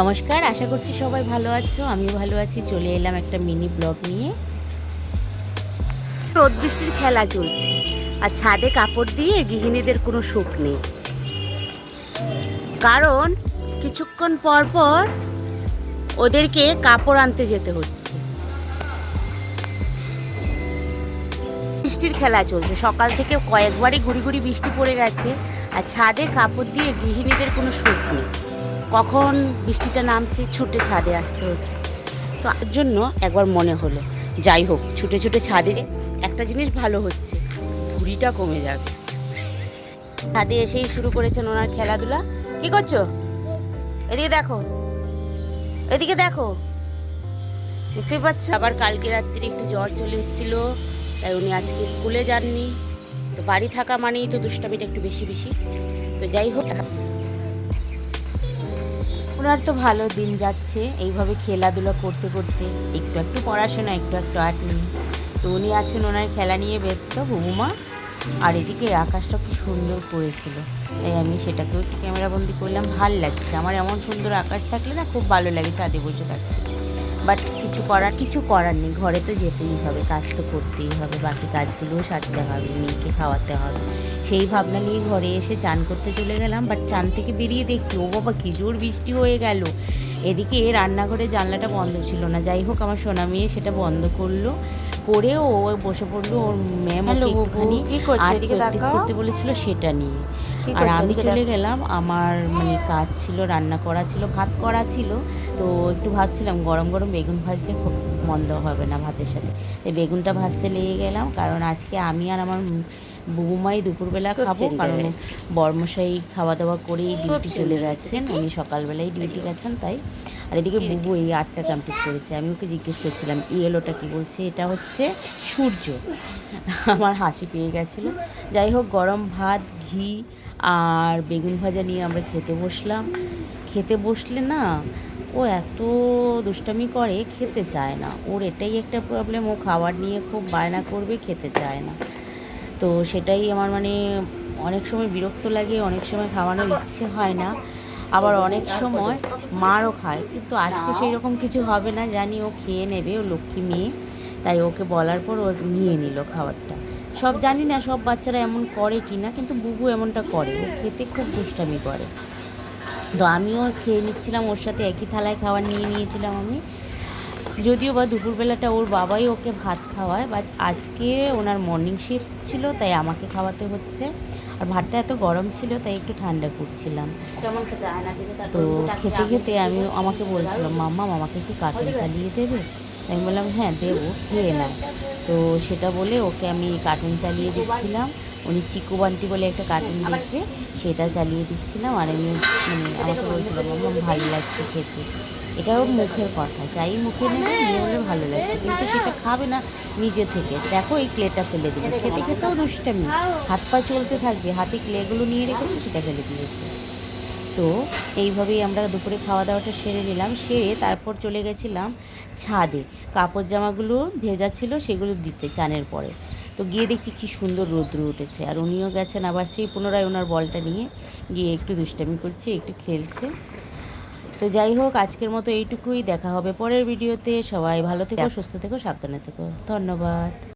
নমস্কার, আশা করছি সবাই ভালো আছো। আমিও ভালো আছি, চলে এলাম একটা মিনি ব্লগ নিয়ে। রোদ বৃষ্টির খেলা চলছে, আর ছাদে কাপড় দিয়ে গৃহিণীদের কোনো সুখ নেই। কারণ কিছুক্ষণ পর পর ওদেরকে কাপড় আনতে যেতে হচ্ছে। বৃষ্টির খেলা চলছে, সকাল থেকে কয়েকবারই ঘুরি ঘুরি বৃষ্টি পড়ে গেছে, আর ছাদে কাপড় দিয়ে গৃহিণীদের কোনো সুখ নেই। কখন বৃষ্টিটা নামছে, ছুটে ছাদে আসতে হচ্ছে। তো তার জন্য একবার মনে হলো, যাই হোক, ছুটে ছুটে ছাদে একটা জিনিস ভালো হচ্ছে, ভুড়িটা কমে যাবে। ছাদে এসেই শুরু করেছেন ওনার খেলাধুলা। কি করছ? এদিকে দেখো। এদিকে দেখো। দেখতে পাচ্ছ? আবার কালকে রাত্রি একটু জ্বর চলে এসেছিল, তাই উনি আজকে স্কুলে যাননি। তো বাড়ি থাকা মানেই তো দুষ্টামিটা একটু বেশি বেশি। তো যাই হোক ওনার তো ভালো দিন যাচ্ছে। এইভাবে খেলাধুলা করতে করতে একটু একটু পড়াশোনা, একটু একটু আর্ট নিয়ে। তো উনি আছেন ওনার খেলা নিয়ে ব্যস্ত হুমুমা আর এদিকে আকাশটা খুব সুন্দর করেছিল। তাই আমি সেটাকেও একটু ক্যামেরাবন্দি করলাম। ভালো লাগছে। আমার এমন সুন্দর আকাশ থাকলে না খুব ভালো লাগে, চাঁদে বসে থাকতে। বাট কিছু করার কিছু করার নেই। ঘরে তো যেতেই হবে কাজ তো করতেই হবে বাকি কাজগুলোও সারতে হবে মেয়েকে খাওয়াতে হবে। সেই ভাবনা নিয়ে ঘরে এসে চান করতে চলে গেলাম বাট চান থেকে বেরিয়ে দেখছি ও বাবা কি জোর বৃষ্টি হয়ে গেল। এদিকে রান্নাঘরে জানলাটা বন্ধ ছিল না। যাই হোক আমার সোনা মেয়ে সেটা বন্ধ করল। করে ও বসে পড়ল ওর ম্যাম একটুখানি। করতে বলেছিল সেটা নিয়ে। আর আমি চলে গেলাম আমার মানে কাজ ছিল রান্না করা ছিল ভাত করা ছিল। তো একটু ভাবছিলাম গরম গরম বেগুন ভাজলে খুব মন্দ হবে না ভাতের সাথে। এই বেগুনটা ভাজতে লেগে গেলাম কারণ আজকে আমি আর আমার বৌমাই দুপুরবেলা খাব কারণ। বর্মশাই খাওয়া দাওয়া করেই ডিউটি চলে গেছেন উনি সকালবেলায় ডিউটি গেছেন তাই। আর এদিকে বুবু এই আটটা কমপ্লিট করেছে আমি ওকে জিজ্ঞেস করছিলাম ইয়েলোটা কি বলছে? এটা হচ্ছে সূর্য। আমার হাসি পেয়ে গেছিল। যাই হোক গরম ভাত ঘি আর বেগুন ভাজা নিয়ে আমরা খেতে বসলাম। খেতে বসলে না, ও এত দুষ্টামি করে, খেতে চায় না। ওর এটাই একটা প্রবলেম ও খাবার নিয়ে খুব বায়না করবে, খেতে চায় না। তো সেটাই আমার মানে অনেক সময় বিরক্ত লাগে, অনেক সময় খাওয়ানোর ইচ্ছে হয় না। আবার অনেক সময় মারও খায়। কিন্তু আজকে সেই রকম কিছু হবে না, জানি ও খেয়ে নেবে, ও লক্ষ্মী মেয়ে। তাই ওকে বলার পর ও নিয়ে নিল খাবারটা। সব জানি না সব বাচ্চারা এমন করে কি না কিন্তু বুবু এমনটা করে। ও খেতে খুব দুষ্টামি করে। তো আমিও খেয়ে নিচ্ছিলাম ওর সাথে একই থালায় খাবার নিয়ে নিয়েছিলাম আমি। যদিও বা দুপুরবেলাটা ওর বাবাই ওকে ভাত খাওয়ায় বা আজকে ওনার মর্নিং শিফট ছিল তাই আমাকে খাওয়াতে হচ্ছে। আর ভাতটা এত গরম ছিল তাই একটু ঠান্ডা করছিলাম। তো খেতে খেতে আমি আমাকে বলছিলাম মাম্মা আমাকে একটু কার্টুন চালিয়ে দেবে? আমি বললাম হ্যাঁ দেবো, খেয়ে নাও। তো সেটা বলে ওকে আমি কার্টুন চালিয়ে দিচ্ছিলাম। উনি চিকু বান্টি বলে একটা কার্টুন দেখবে সেটা চালিয়ে দিচ্ছিলাম। আর আমি মানে আমাকে বলছিলাম মাম্মা, ভালো লাগছে খেতে। এটাও মুখের কথা। যাই মুখে নেবে, নিয়ে ভালো লাগছে। কিন্তু সেটা খাবে না নিজে থেকে। দেখো, এই ক্লেটা ফেলে দিবে। খেতে খেতেও দুষ্টামি। হাত পা চলতে থাকবে। হাতে ক্লেগুলো নিয়ে রেখেছে, সেটা ফেলে দিয়েছে। তো এইভাবেই আমরা দুপুরে খাওয়া দাওয়াটা সেরে নিলাম সেরে তারপর চলে গেছিলাম ছাদে। কাপড় জামাগুলো ভেজা ছিল সেগুলো দিতে চানের পরে। তো গিয়ে দেখছি কি সুন্দর রৌদ্র উঠেছে আর উনিও গেছেন আবার সেই পুনরায় ওনার বলটা নিয়ে গিয়ে একটু দুষ্টামি করছে একটু খেলছে। তো যাই হোক আজকের মতো এইটুকুই দেখা হবে পরের ভিডিওতে। সবাই ভালো থেকো সুস্থ থেকো সাবধানে থেকো। ধন্যবাদ।